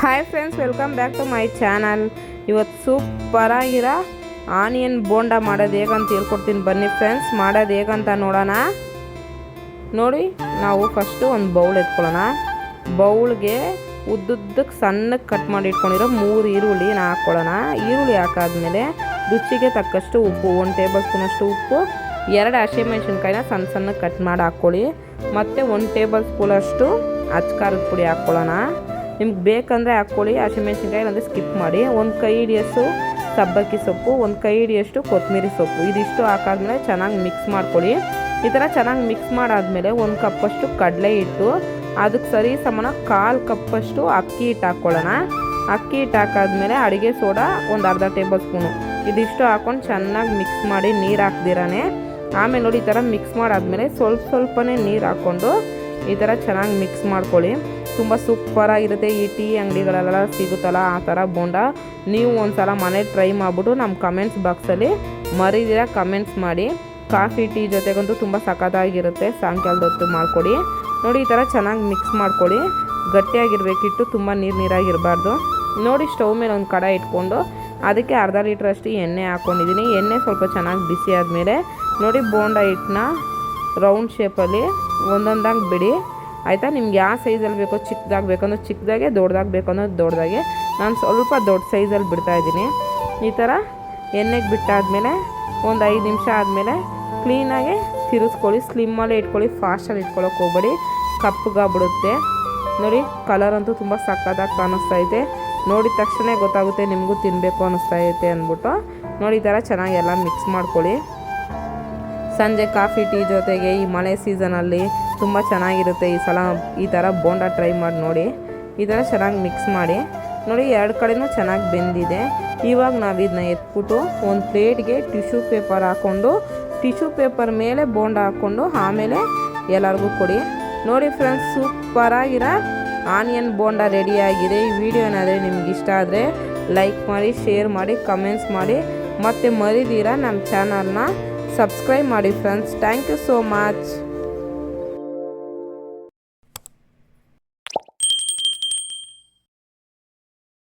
Hi friends welcome back to my channel ಇವತ್ತು ಸೂಪರಾಗಿರೋ onion bonda ಮಾಡೋದು ಹೇಗಂತ ಹೇಳ್ಕೊಡ್ತೀನಿ ಬನ್ನಿ ಫ್ರೆಂಡ್ಸ್ ಮಾಡೋದು ಹೇಗಂತ ನೋಡೋಣ. ನೋಡಿ, ನಾವು ಫಸ್ಟು ಒಂದು ಬೌಲ್ ಎತ್ಕೊಳ್ಳೋಣ. ಬೌಲ್ಗೆ ಉದ್ದುದ್ದಕ್ಕೆ ಸಣ್ಣಕ್ಕೆ ಕಟ್ ಮಾಡಿ ಇಟ್ಕೊಂಡಿರೋ ಮೂರು ಈರುಳ್ಳಿನ ಹಾಕ್ಕೊಳ್ಳೋಣ. ಈರುಳ್ಳಿ ಹಾಕಾದ್ಮೇಲೆ ರುಚಿಗೆ ತಕ್ಕಷ್ಟು ಉಪ್ಪು, ಒಂದು ಟೇಬಲ್ ಸ್ಪೂನಷ್ಟು ಉಪ್ಪು, ಎರಡು ಹಸಿಮೆಣ್ಸಿನ್ಕಾಯಿನ ಸಣ್ಣ ಸಣ್ಣಕ್ಕೆ ಕಟ್ ಮಾಡಿ ಹಾಕ್ಕೊಳ್ಳಿ. ಮತ್ತು ಒಂದು ಟೇಬಲ್ ಸ್ಪೂನಷ್ಟು ಅಚ್ಚಕಾರದ ಪುಡಿ ಹಾಕ್ಕೊಳ್ಳೋಣ. ನಿಮ್ಗೆ ಬೇಕಂದರೆ ಹಾಕ್ಕೊಳ್ಳಿ. ಹಸಿಮೆಣ್ಸಿನ್ಕಾಯಿ ಇಲ್ಲಾಂದರೆ ಸ್ಕಿಪ್ ಮಾಡಿ. ಒಂದು ಕೈ ಹಿಡಿಯಷ್ಟು ಸಬ್ಬಕ್ಕಿ ಸೊಪ್ಪು, ಒಂದು ಕೈ ಹಿಡಿಯಷ್ಟು ಕೊತ್ತಂಬರಿ ಸೊಪ್ಪು. ಇದಿಷ್ಟು ಹಾಕಾದ್ಮೇಲೆ ಚೆನ್ನಾಗಿ ಮಿಕ್ಸ್ ಮಾಡ್ಕೊಳ್ಳಿ. ಈ ಥರ ಚೆನ್ನಾಗಿ ಮಿಕ್ಸ್ ಮಾಡಾದಮೇಲೆ ಒಂದು ಕಪ್ಪಷ್ಟು ಕಡಲೆ ಹಿಟ್ಟು ಅದಕ್ಕೆ ಸರಿ ಸಮಾನ ಕಾಲು ಕಪ್ಪಷ್ಟು ಅಕ್ಕಿ ಹಿಟ್ಟು ಹಾಕ್ಕೊಳ್ಳೋಣ. ಅಕ್ಕಿ ಹಿಟ್ಟು ಹಾಕಾದ್ಮೇಲೆ ಅಡುಗೆ ಸೋಡಾ ಒಂದು ಅರ್ಧ ಟೇಬಲ್ ಸ್ಪೂನು ಇದಿಷ್ಟು ಹಾಕ್ಕೊಂಡು ಚೆನ್ನಾಗಿ ಮಿಕ್ಸ್ ಮಾಡಿ ನೀರು ಹಾಕ್ದಿರಾನೆ. ಆಮೇಲೆ ನೋಡಿ ಈ ಥರ ಮಿಕ್ಸ್ ಮಾಡಾದ್ಮೇಲೆ ಸ್ವಲ್ಪ ಸ್ವಲ್ಪನೇ ನೀರು ಹಾಕ್ಕೊಂಡು ಈ ಥರ ಚೆನ್ನಾಗಿ ಮಿಕ್ಸ್ ಮಾಡ್ಕೊಳ್ಳಿ. ತುಂಬ ಸೂಪರಾಗಿರುತ್ತೆ ಈ ಟೀ ಅಂಗಡಿಗಳೆಲ್ಲ ಸಿಗುತ್ತಲ್ಲ, ಆ ಥರ ಬೋಂಡ. ನೀವು ಒಂದು ಸಲ ಮನೆ ಟ್ರೈ ಮಾಡಿಬಿಟ್ಟು ನಮ್ಮ ಕಮೆಂಟ್ಸ್ ಬಾಕ್ಸಲ್ಲಿ ಮರಿದಿರ ಕಮೆಂಟ್ಸ್ ಮಾಡಿ. ಕಾಫಿ, ಟೀ ಜೊತೆಗಂತೂ ತುಂಬ ಸಖತ್ತಾಗಿರುತ್ತೆ. ಸಾಯಂಕಾಲದ ಹೊತ್ತು ಮಾಡಿಕೊಡಿ. ನೋಡಿ, ಈ ಥರ ಚೆನ್ನಾಗಿ ಮಿಕ್ಸ್ ಮಾಡ್ಕೊಳ್ಳಿ ಗಟ್ಟಿಯಾಗಿರಬೇಕಿಟ್ಟು ತುಂಬ ನೀರು ನೀರಾಗಿರಬಾರ್ದು. ನೋಡಿ, ಸ್ಟವ್ ಮೇಲೆ ಒಂದು ಕಡ ಇಟ್ಕೊಂಡು ಅದಕ್ಕೆ ಅರ್ಧ ಲೀಟ್ರಷ್ಟು ಎಣ್ಣೆ ಹಾಕ್ಕೊಂಡಿದ್ದೀನಿ ಎಣ್ಣೆ ಸ್ವಲ್ಪ ಚೆನ್ನಾಗಿ ಬಿಸಿ ಆದಮೇಲೆ ನೋಡಿ, ಬೋಂಡ ಹಿಟ್ಟನ್ನ ರೌಂಡ್ ಶೇಪಲ್ಲಿ ಒಂದೊಂದಾಗಿ ಬಿಡಿ. ಆಯಿತಾ? ನಿಮ್ಗೆ ಯಾವ ಸೈಜಲ್ಲಿ ಬೇಕೋ ಚಿಕ್ಕದಾಗಿ ಅನ್ನೋದು ಚಿಕ್ಕದಾಗೆ ದೊಡ್ಡದಾಗಿ ಅನ್ನೋದು ದೊಡ್ಡದಾಗೆ ನಾನು ಸ್ವಲ್ಪ ದೊಡ್ಡ ಸೈಜಲ್ಲಿ ಬಿಡ್ತಾಯಿದ್ದೀನಿ ಈ ಥರ ಎಣ್ಣೆಗೆ ಬಿಟ್ಟಾದಮೇಲೆ ಒಂದು ಐದು ನಿಮಿಷ ಆದಮೇಲೆ ಕ್ಲೀನಾಗೆ ತಿರುಗಿಸ್ಕೊಳ್ಳಿ ಸ್ಲಿಮ್ಮಲ್ಲೇ ಇಟ್ಕೊಳ್ಳಿ ಫಾಸ್ಟಲ್ಲಿ ಇಟ್ಕೊಳ್ಳೋಕೆ ಹೋಗ್ಬೇಡಿ. ಕಪ್ಪಗಾಗ್ಬಿಡುತ್ತೆ. ನೋಡಿ ಕಲರ್ ಅಂತೂ ತುಂಬ ಸಕ್ಕತ್ತಾಗಿ ಕಾಣಿಸ್ತಾ ಇದೆ ನೋಡಿದ ತಕ್ಷಣ ಗೊತ್ತಾಗುತ್ತೆ ನಿಮಗೂ ತಿನ್ನಬೇಕು ಅನ್ನಿಸ್ತಾ ಐತೆ ಅಂದ್ಬಿಟ್ಟು. ನೋಡಿ, ಈ ಥರ ಚೆನ್ನಾಗಿ ಎಲ್ಲ ಮಿಕ್ಸ್ ಮಾಡ್ಕೊಳ್ಳಿ. ಸಂಜೆ ಕಾಫಿ, ಟೀ ಜೊತೆಗೆ ಈ ಮಳೆ ಸೀಸನಲ್ಲಿ ತುಂಬ ಚೆನ್ನಾಗಿರುತ್ತೆ ಈ ಸಲ. ಈ ಥರ ಬೋಂಡ ಟ್ರೈ ಮಾಡಿ ನೋಡಿ. ಈ ಥರ ಚೆನ್ನಾಗಿ ಮಿಕ್ಸ್ ಮಾಡಿ. ನೋಡಿ, ಎರಡು ಕಡೆನೂ ಚೆನ್ನಾಗಿ ಬೆಂದಿದೆ. ಇವಾಗ ನಾವು ಇದನ್ನ ಎತ್ಬಿಟ್ಟು ಒಂದು ಪ್ಲೇಟ್ಗೆ ಟಿಶ್ಯೂ ಪೇಪರ್ ಹಾಕ್ಕೊಂಡು ಟಿಶ್ಯೂ ಪೇಪರ್ ಮೇಲೆ ಬೋಂಡ ಹಾಕ್ಕೊಂಡು ಆಮೇಲೆ ಎಲ್ಲರಿಗೂ ಕೊಡಿ. ನೋಡಿ ಫ್ರೆಂಡ್ಸ್ ಸೂಪರಾಗಿರೋ ಆನಿಯನ್ ಬೋಂಡ ರೆಡಿಯಾಗಿದೆ ಈ ವಿಡಿಯೋ ಏನಾದರೆ ನಿಮ್ಗೆ ಇಷ್ಟ ಆದರೆ ಲೈಕ್ ಮಾಡಿ ಶೇರ್ ಮಾಡಿ ಕಮೆಂಟ್ಸ್ ಮಾಡಿ. ಮತ್ತು ಮರಿದೀರ ನಮ್ಮ ಚಾನಲ್ನ ಸಬ್ಸ್ಕ್ರೈಬ್ ಮಾಡಿ friends thank you so much